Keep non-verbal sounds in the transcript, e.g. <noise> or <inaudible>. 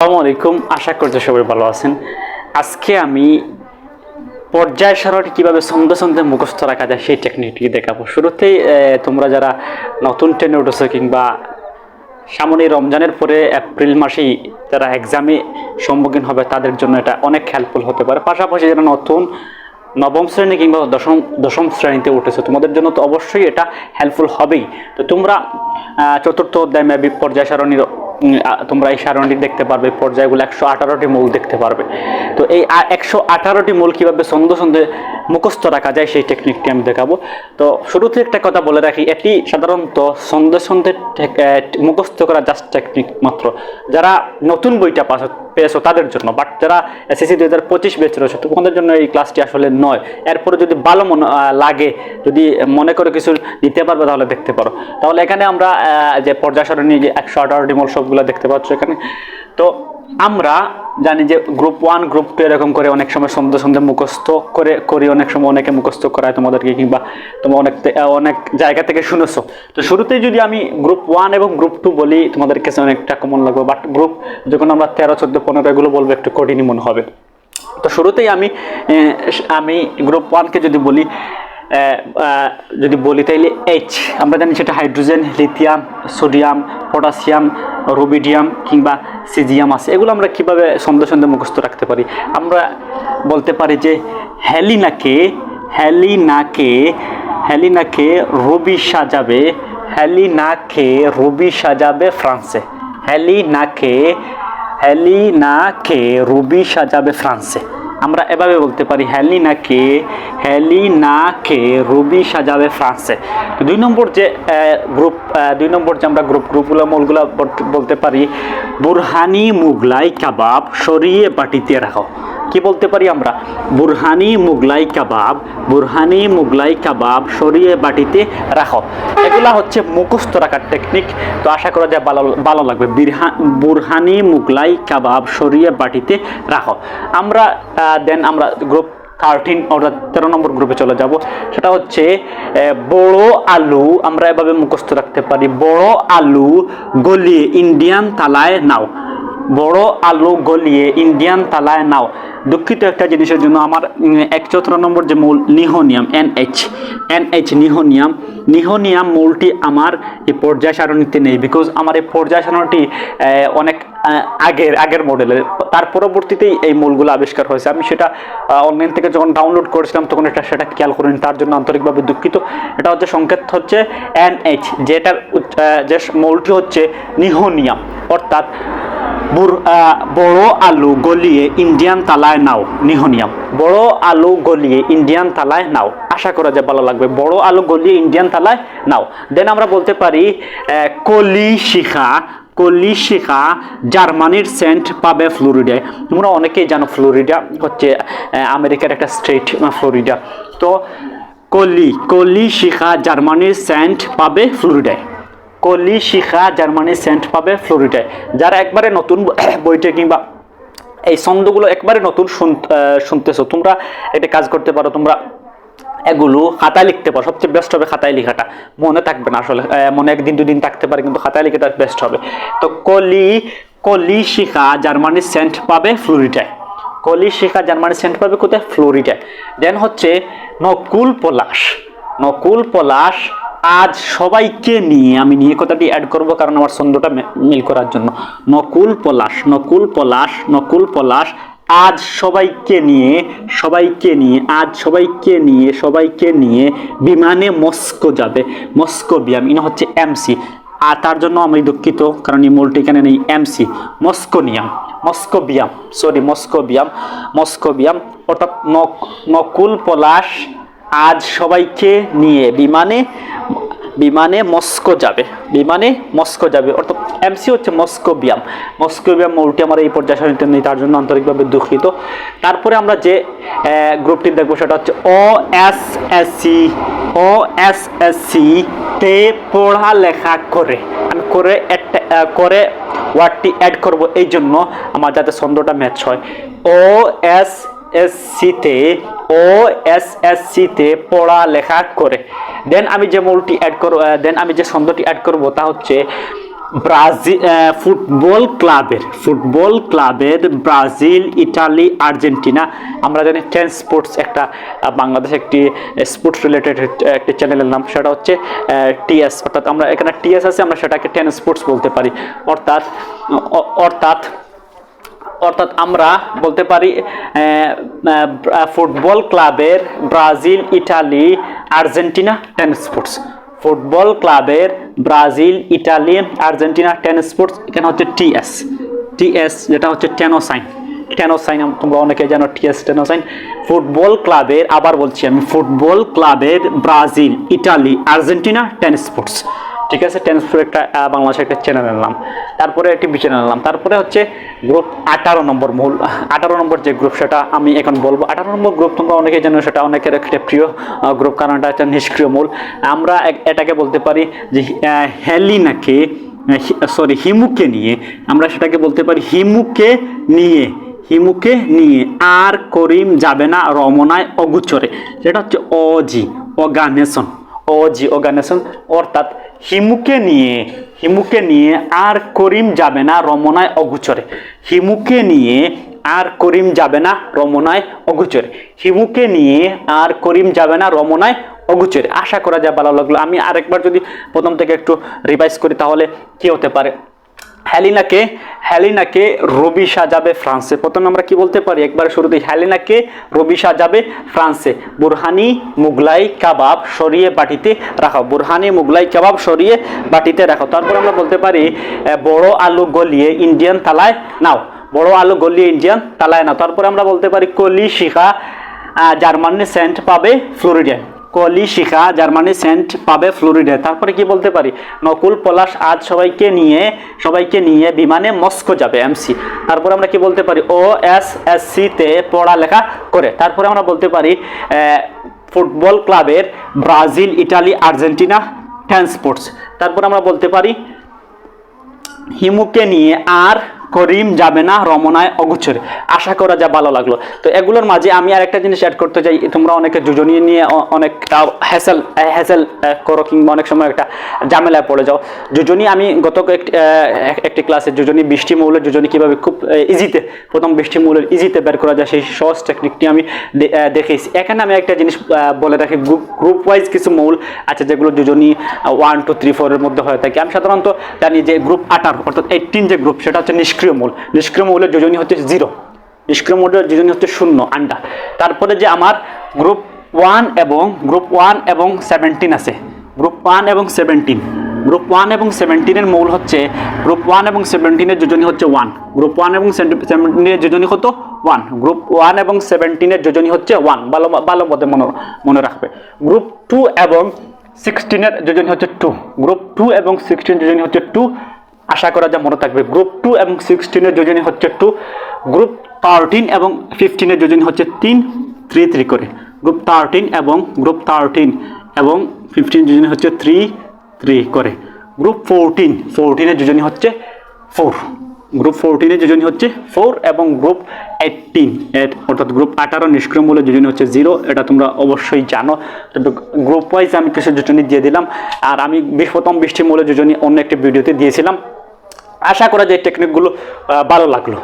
আসসালামু আলাইকুম। আশা করছি সবাই ভালো আছেন। আজকে আমি পর্যায় সারণী কীভাবে ছন্দে ছন্দে মুখস্থ রাখা যায় সেই টেকনিকটি দেখাবো। শুরুতেই তোমরা যারা নতুন ট্রেনে উঠেছো কিংবা সামনে রমজানের পরে এপ্রিল মাসেই যারা এক্সামে সম্মুখীন হবে, তাদের জন্য এটা অনেক হেল্পফুল হতে পারে। পাশাপাশি যারা নতুন, নবম শ্রেণি কিংবা দশম দশম শ্রেণীতে উঠেছো, তোমাদের জন্য তো অবশ্যই এটা হেল্পফুল হবেই। তো তোমরা চতুর্থ অধ্যায় মেবি পর্যায় সারণীর তোমরা এই সারণটি দেখতে পারবে, পর্যায়গুলো একশো আঠারোটি মূল দেখতে পারবে। তো এই একশো আঠারোটি মূল কীভাবে ছন্দ ছন্দে মুখস্থ রাখা যায় সেই টেকনিকটি আমি দেখাবো। তো শুরুতে একটা কথা বলে রাখি, এটি সাধারণত ছন্দে ছন্দে মুখস্থ করা জাস্ট টেকনিক মাত্র। যারা নতুন বইটা পাস পেয়েছ তাদের জন্য বাট যারা এসএসসি দুই হাজার পঁচিশ বেচ রয়েছে তোমাদের জন্য এই ক্লাসটি আসলে নয়। এরপরে যদি ভালো মনে লাগে, যদি মনে করে কিছু নিতে পারবে, তাহলে দেখতে পারো। তাহলে এখানে আমরা যে পর্যায় সারণী যে একশো আঠারোটি মল সবগুলো দেখতে পাচ্ছ এখানে। তো আমরা জানি যে গ্রুপ ওয়ান গ্রুপ টু এরকম করে অনেক সময় সন্ধ্যে সন্ধ্যে মুখস্থ করে, করি, অনেক সময় অনেকে মুখস্থ করায় তোমাদেরকে কিংবা তোমরা অনেক অনেক জায়গা থেকে শুনেছো। তো শুরুতেই যদি আমি গ্রুপ ওয়ান এবং গ্রুপ টু বলি, তোমাদের কাছে অনেকটা কমন লাগবে। বাট গ্রুপ যখন আমরা তেরো, চোদ্দ, পনেরো এগুলো বলব, একটু কঠিনই মনে হবে। তো শুরুতেই আমি আমি গ্রুপ ওয়ানকে যদি বলি যদি বলি তাইলে এইচ আমরা জানি সেটা hydrogen, lithium, sodium, potassium, rubidium কিংবা সিজিয়াম আছে। এগুলো আমরা কীভাবে সন্দেহ সন্দেহ মুখস্থ রাখতে পারি? আমরা বলতে পারি যে হ্যালিনাকে হ্যালিনাকে হ্যালিনাকে রবি সাজাবে, হ্যালিনাকে রবি সাজাবে ফ্রান্সে। হ্যালিনাকে হ্যালিনাকে রবি সাজাবে ফ্রান্সে। আমরা এভাবে বলতে পারি হ্যালিনাকে হ্যালিনাকে রবি সাজাবে ফ্রান্সে। দুই নম্বর যে গ্রুপ দুই নম্বর যে আমরা গ্রুপ গ্রুপগুলো মূলগুলো বলতে- পারি, বুরহানি মুগলাই কাবাব সরিয়ে বাটিতে রাখো। কি বলতে পারি আমরা? বুরহানি মুগলাই কাবাব, বুরহানি মুগলাই কাবাব সরিয়ে বাটিতে রাখো। এগুলা হচ্ছে মুখস্থ রাখার টেকনিক তো আশা করা যায় ভালো ভালো লাগবে। বিরহা, বুরহানি মুগলাই কাবাব সরিয়ে বাটিতে রাখো। আমরা দেন আমরা গ্রুপ থার্টিন অর্থাৎ তেরো নম্বর গ্রুপে চলে যাব। সেটা হচ্ছে বড় আলু। আমরা এভাবে মুখস্থ রাখতে পারি। বড় আলু গলিয়ে ইন্ডিয়ান তালায় নাও। বড় আলু গলিয়ে ইন্ডিয়ান তালায় নাও। দুঃখিত একটা জিনিসের জন্য আমার এক চতুর্থ নম্বর যে মূল nihonium N H N H nihonium nihonium মূলটি আমার এই পর্যায় সারণীতে নেই বিকজ আমার এই পর্যায় সারণীটি অনেক আগের আগের মডেলের তার পরবর্তীতেই এই মূলগুলো আবিষ্কার হয়েছে। আমি সেটা অনলাইন থেকে যখন ডাউনলোড করেছিলাম তখন এটা, সেটা খেয়াল করিনি। তার জন্য আন্তরিকভাবে দুঃখিত। এটা হচ্ছে সংকেত হচ্ছে এন এইচ যেটার যে মূলটি হচ্ছে নিহোনিয়াম। অর্থাৎ বড় আলু গলিয়ে ইন্ডিয়ান তালায় নাও, নিহনিয়াম। বড় আলু গলিয়ে ইন্ডিয়ান তালায় নাও। আশা করা যায় ভালো লাগবে। বড় আলু গলিয়ে ইন্ডিয়ান তালায় নাও। দেন আমরা বলতে পারি কলি শিখা কলি শিখা জার্মানির সেন্ট পাবে ফ্লোরিডায়। তোমরা অনেকেই জানো ফ্লোরিডা হচ্ছে আমেরিকার একটা স্টেট ফ্লোরিডা। তো কলি কলি শিখা জার্মানির সেন্ট পাবে ফ্লোরিডায়। কলি, শিখা, জার্মানি, সেন্ট পাবে, ফ্লোরিডায়। যারা একবারে নতুন <coughs> বইটা কিংবা এই ছন্দগুলো একবারে নতুন শুনতেছো, তোমরা একটা কাজ করতে পারো, তোমরা এগুলো খাতায় লিখতে পারো। সবচেয়ে বেস্ট হবে খাতায় লেখাটা। মনে থাকবে না আসলে মনে একদিন দুদিন থাকতে পারে, কিন্তু খাতায় লিখাটা বেস্ট হবে। তো কলি কলি, শিখা, জার্মানি, সেন্ট পাবে, ফ্লোরিডায়। কলি, শিখা, জার্মানি, সেন্ট পাবে কোথায়? ফ্লোরিডায়। দেন হচ্ছে নকুল পলাশ। নকুল পলাশ আজ সবাইকে নিয়ে আমি নিয়ে কথাটি অ্যাড করব কারণ আমার ছন্দটা মিল করার জন্য। নকুল পলাশ নকুল পলাশ নকুল পলাশ, আজ সবাইকে নিয়ে সবাইকে নিয়ে, আজ সবাইকে নিয়ে সবাইকে নিয়ে বিমানে মস্কো যাবে। মস্কো বিয়াম ইনা হচ্ছে এমসি আর তার জন্য আমি দুঃখিত কারণ এই মূলটি এখানে নেই। এমসি মস্কোনিয়াম মস্কোবিয়াম সরি মস্কোবিয়াম মস্কোবিয়াম অর্থাৎ নক- নকুল পলাশ আজ সবাইকে নিয়ে বিমানে বিমানে মস্কো যাবে। বিমানে মস্কো যাবে। অর্থাৎ এমসি হচ্ছে মস্কোবিয়াম মস্কোবিয়াম মৌলটি আমার এই পর্যায়ে নেই তার জন্য আন্তরিকভাবে দুঃখিত। তারপরে আমরা যে গ্রুপটি দেখব সেটা হচ্ছে O S S C O S S C তে পড়ালেখা করে। আমি করে করে ওয়ার্ডটি অ্যাড করব। এই জন্য আমার যাতে ছন্দটা ম্যাচ হয়। ও এস এসসিতে ও এস এস সিতে পড়ালেখা করে। দেন আমি যে মূলটি অ্যাড করব দেন আমি যে ছন্দটি অ্যাড করব তা হচ্ছে ব্রাজিল ফুটবল ক্লাবের ফুটবল ক্লাবের ব্রাজিল, ইটালি, আর্জেন্টিনা। আমরা জানি টেন স্পোর্টস একটা বাংলাদেশ একটি স্পোর্টস রিলেটেড একটি চ্যানেলের নাম। সেটা হচ্ছে টিএস অর্থাৎ আমরা এখানে টিএস আছে, আমরা সেটাকে টেন স্পোর্টস বলতে পারি। অর্থাৎ অর্থাৎ অর্থাৎ আমরা বলতে পারি ফুটবল ক্লাবের Brazil, Italy, Argentina ten sports. Football ক্লাবের Brazil, Italy, Argentina ten sports, এখানে হচ্ছে টিএস টিএস যেটা হচ্ছে টেনোসাইন। টেনোসাইন তোমরা অনেকে জানো টিএস টেনোসাইন। ফুটবল ক্লাবের, আবার বলছি আমি, ফুটবল ক্লাবের Brazil, Italy, Argentina ten sports. ঠিক আছে? টেন্সফোর একটা বাংলাদেশের একটা চ্যানেল নাম তারপরে একটি বি চ্যানেলের নাম তারপরে হচ্ছে গ্রুপ আঠারো নম্বর মূল, আঠারো নম্বর যে গ্রুপ সেটা আমি এখন বলব। আঠারো নম্বর গ্রুপ তোমরা অনেকে জানো, সেটা অনেকের একটা প্রিয় গ্রুপ কারণ এটা একটা নিষ্ক্রিয় মূল। আমরা এটাকে বলতে পারি যে হেলিনাকে সরি হিমুকে নিয়ে, আমরা সেটাকে বলতে পারি হিমুকে নিয়ে হিমুকে নিয়ে। আর করিম যাবে না রমনায় অগুচরে। সেটা হচ্ছে অজি অগানেশন অজি অর্গানাইজেশন অর্থাৎ হিমুকে নিয়ে হিমুকে নিয়ে আর করিম যাবে না রমনায় অগুচরে। হিমুকে নিয়ে আর করিম যাবে না রমনায় অগুচরে। হিমুকে নিয়ে আর করিম যাবে না রমনায় অগুচরে। আশা করা যায় ভালো লাগল। আমি আরেকবার যদি প্রথম থেকে একটু রিভাইজ করি তাহলে কি হতে পারে? হ্যালিনাকে হ্যালিনাকে রবি সাজাবে ফ্রান্সে। প্রথমে আমরা কি বলতে পারি? একবার শুরুতেই, হ্যালিনাকে রবি সাজাবে ফ্রান্সে। বুরহানি, মুগলাই, কাবাব সরিয়ে বাটিতে রাখো বুরহানি, মুগলাই, কাবাব সরিয়ে বাটিতে রাখো তারপর আমরা বলতে পারি বড় আলু গলিয়ে ইন্ডিয়ান তালায় নাও। বড় আলু গলিয়ে ইন্ডিয়ান তালায় নাও। তারপরে আমরা বলতে পারি, কলি শিখা জার্মানি সেন্ট পাবে ফ্লোরিডায় কলি, শিখা, জার্মানি, সেন্ট পাবে ফ্লোরিডায় তারপরে কি বলতে পারি? নকুল, পলাশ, আজ সবাইকে নিয়ে সবাইকে নিয়ে বিমানে মস্কো যাবে এমসি তারপরে আমরা কি বলতে পারি? ও এস এস সিতে পড়ালেখা করে। তারপরে আমরা বলতে পারি ফুটবল ক্লাবের Brazil, Italy, Argentina ten sports তারপর আমরা বলতে পারি, হিমুকে নিয়ে আর করিম যাবে না, রমনায় অগুচরে। আশা করা যা ভালো লাগল। তো এগুলোর মাঝে আমি আর একটা জিনিস অ্যাড করতে চাই, তোমরা অনেকে যোজনী নিয়ে অনেক হ্যাসেল হ্যাসেল করো কিংবা অনেক সময় একটা ঝামেলায় পড়ে যাও। যোজনী আমি গত একটি ক্লাসে যোজনী বৃষ্টি মৌলের যোজনী কীভাবে খুব ইজিতে প্রথম বৃষ্টি মৌলের ইজিতে বের করা যায়, সেই সহজ টেকনিকটি আমি দেখেছি এখানে আমি একটা জিনিস বলে রাখি গ্রুপ ওয়াইজ কিছু মৌল আছে যেগুলো যোজনী ওয়ান টু থ্রি ফোরের মধ্যে হয়ে থাকে। আমি সাধারণত জানি যে গ্রুপ আটার অর্থাৎ এইটিন যে গ্রুপ সেটা হচ্ছে নিষ্ক্রিয় মূল। নিষ্ক্রিয় মৌলের যোজনী হচ্ছে জিরো। নিষ্ক্রিয় মৌলের যোজনী হচ্ছে শূন্য, আন্ডা। তারপরে যে আমার গ্রুপ ওয়ান এবং গ্রুপ ওয়ান এবং সেভেন্টিন আছে। গ্রুপ ওয়ান এবং সেভেন্টিন। গ্রুপ ওয়ান এবং সেভেন্টিনের মূল হচ্ছে, গ্রুপ ওয়ান এবং সেভেন্টিনের যোজনী হচ্ছে ওয়ান। গ্রুপ ওয়ান এবং সেভেন্টিনের যোজনী হতো ওয়ান। গ্রুপ ওয়ান এবং সেভেন্টিনের যোজনী হচ্ছে ওয়ান। ভালো ভালো মতে মনে মনে রাখবে। গ্রুপ টু এবং সিক্সটিনের যোজনী হচ্ছে টু। গ্রুপ টু এবং সিক্সটিন যোজনী হচ্ছে টু। আশা করা যায় মনে থাকবে। গ্রুপ টু এবং সিক্সটিনের যোজনী হচ্ছে টু গ্রুপ থার্টিন এবং ফিফটিনের যোজনী হচ্ছে তিন থ্রি থ্রি করে। গ্রুপ থার্টিন এবং গ্রুপ থার্টিন এবং ফিফটিন যোজনী হচ্ছে থ্রি থ্রি করে। গ্রুপ ফোরটিন ফোরটিনের যোজনী হচ্ছে ফোর গ্রুপ ফোরটিনের যোজনী হচ্ছে ফোর এবং গ্রুপ এইটিন অর্থাৎ গ্রুপ আঠারো নিষ্ক্রিয় মূল্য যোজনী হচ্ছে জিরো এটা তোমরা অবশ্যই জানো। গ্রুপ ওয়াইজ আমি কিছু যোজনী দিয়ে দিলাম। আর আমি প্রথম বৃষ্টি মূল্য যোজনী অন্য একটি ভিডিওতে দিয়েছিলাম। আশা করা যায় টেকনিকগুলো ভালো লাগল।